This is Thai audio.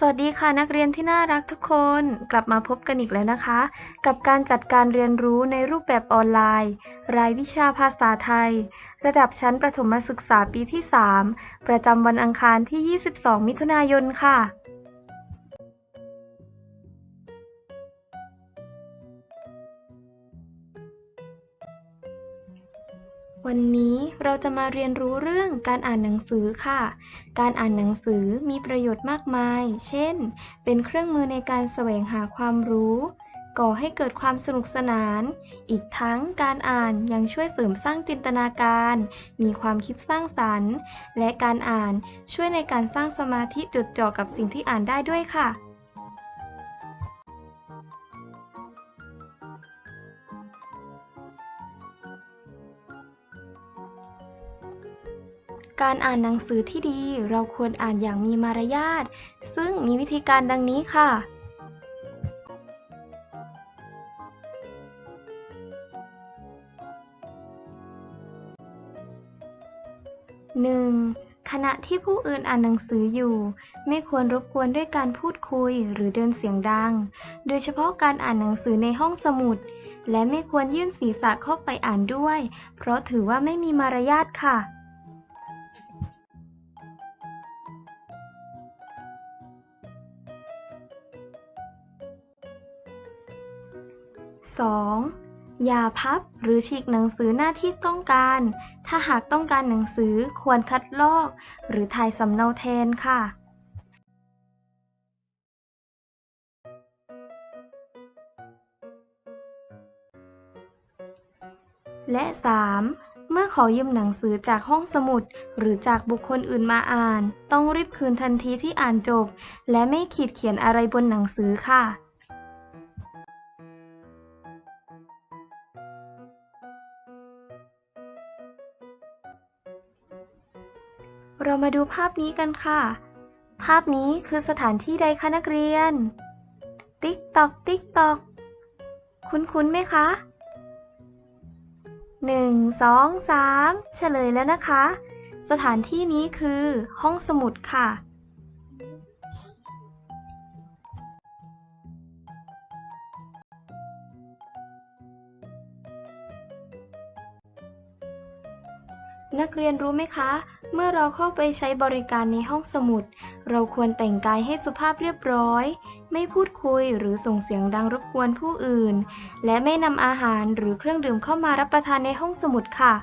สวัสดีค่ะนักเรียนที่น่ารักทุกคนกลับมาพบกันอีกแล้วนะคะ กับการจัดการเรียนรู้ในรูปแบบออนไลน์ รายวิชาภาษาไทย ระดับชั้นประถมศึกษาปีที่ 3 ประจำวันอังคารที่ 22 มิถุนายนค่ะ วันนี้เราจะมาเรียนรู้เรื่องการอ่านหนังสือค่ะ การอ่านหนังสือมีประโยชน์มากมาย เช่น เป็นเครื่องมือในการแสวงหาความรู้ ก่อให้เกิดความสนุกสนาน อีกทั้งการอ่านยังช่วยเสริมสร้างจินตนาการ มีความคิดสร้างสรรค์ และการอ่านช่วยในการสร้างสมาธิจดจ่อกับสิ่งที่อ่านได้ด้วยค่ะ การอ่านหนังสือที่ดีเราควรอ่านอย่างมีมารยาท ซึ่งมีวิธีการดังนี้ค่ะ 1. ขณะที่ผู้อื่นอ่านหนังสืออยู่ ไม่ควรรบกวนด้วยการพูดคุยหรือเดินเสียงดัง โดยเฉพาะการอ่านหนังสือในห้องสมุด และไม่ควรยื่นศีรษะเข้าไปอ่านด้วย เพราะถือว่าไม่มีมารยาทค่ะ 2. อย่าพับหรือฉีกหนังสือหน้าที่ต้องการ ถ้าหากต้องการหนังสือควรคัดลอก หรือถ่ายสำเนาแทนค่ะ และ 3. เมื่อขอยืมหนังสือจากห้องสมุด หรือจากบุคคลอื่นมาอ่าน ต้องรีบคืนทันทีที่อ่านจบ และไม่ขีดเขียนอะไรบนหนังสือค่ะ เรามาดูภาพนี้กันค่ะ ภาพนี้คือสถานที่ใดคะนักเรียน ติ๊กตอก ติ๊กตอก คุ้นๆไหมคะหนึ่งสองสามเฉลยแล้วนะคะ สถานที่นี้คือห้องสมุดค่ะ นักเรียนรู้ไหมคะ เมื่อเราเข้าไปใช้บริการในห้องสมุด เราควรแต่งกายให้สุภาพเรียบร้อย ไม่พูดคุยหรือส่งเสียงดังรบกวนผู้อื่น และไม่นำอาหารหรือเครื่องดื่มเข้ามารับประทานในห้องสมุดค่ะ